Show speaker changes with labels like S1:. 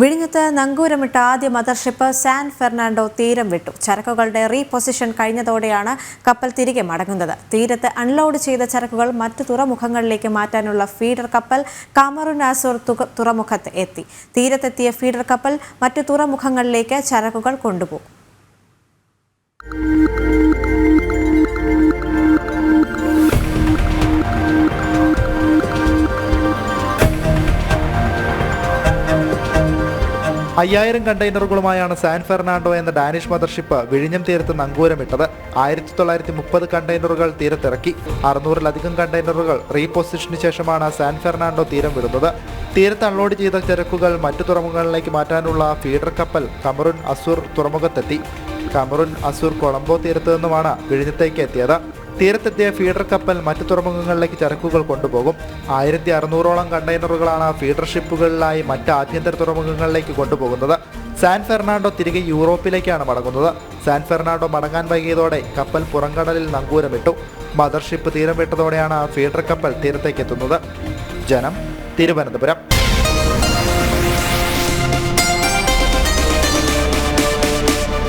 S1: വിഴിഞ്ഞത്ത് നങ്കൂരമിട്ട ആദ്യ mothership San Fernando തീരം വിട്ടു. ചരക്കുകളുടെ റീപൊസിഷൻ കഴിഞ്ഞതോടെയാണ് കപ്പൽ തിരികെ മടങ്ങുന്നത്. തീരത്ത് അൺലോഡ് ചെയ്ത ചരക്കുകൾ മറ്റു തുറമുഖങ്ങളിലേക്ക് മാറ്റാനുള്ള ഫീഡർ കപ്പൽ കാമറുൻ ആസൂർ തുറമുഖത്ത് എത്തി. തീരത്തെത്തിയ ഫീഡർ കപ്പൽ മറ്റു തുറമുഖങ്ങളിലേക്ക് ചരക്കുകൾ കൊണ്ടുപോകും.
S2: അയ്യായിരം കണ്ടെയ്നറുകളുമായാണ് സാൻ ഫെർണാണ്ടോ എന്ന ഡാനിഷ് മദർഷിപ്പ് വിഴിഞ്ഞം തീരത്ത് നങ്കൂരമിട്ടത്. ആയിരത്തി തൊള്ളായിരത്തി മുപ്പത് കണ്ടെയ്നറുകൾ തീരത്തിറക്കി. അറുന്നൂറിലധികം കണ്ടെയ്നറുകൾ റീപൊസിഷന് ശേഷമാണ് സാൻ ഫെർണാണ്ടോ തീരം വിടുന്നത്. തീരത്ത് അൺലോഡ് ചെയ്ത ചരക്കുകൾ മറ്റു തുറമുഖങ്ങളിലേക്ക് മാറ്റാനുള്ള ഫീഡർ കപ്പൽ കമറുൻ അസൂർ തുറമുഖത്തെത്തി. കമറുൻ അസൂർ കൊളംബോ തീരത്ത് നിന്നുമാണ് വിഴിഞ്ഞത്തേക്ക് എത്തിയത്. തീരത്തെത്തിയ ഫീഡർ കപ്പൽ മറ്റു തുറമുഖങ്ങളിലേക്ക് ചരക്കുകൾ കൊണ്ടുപോകും. ആയിരത്തി അറുന്നൂറോളം കണ്ടെയ്നറുകളാണ് ഫീഡർ ഷിപ്പുകളിലായി മറ്റ് ആഭ്യന്തര തുറമുഖങ്ങളിലേക്ക് കൊണ്ടുപോകുന്നത്. സാൻ ഫെർണാണ്ടോ തിരികെ യൂറോപ്പിലേക്കാണ് മടങ്ങുന്നത്. സാൻ ഫെർണാണ്ടോ മടങ്ങാൻ വൈകിയതോടെ കപ്പൽ പുറംകടലിൽ നങ്കൂരമിട്ടു. മദർഷിപ്പ് തീരം വിട്ടതോടെയാണ് ഫീഡർ കപ്പൽ തീരത്തേക്കെത്തുന്നത്. ജനം തിരുവനന്തപുരം.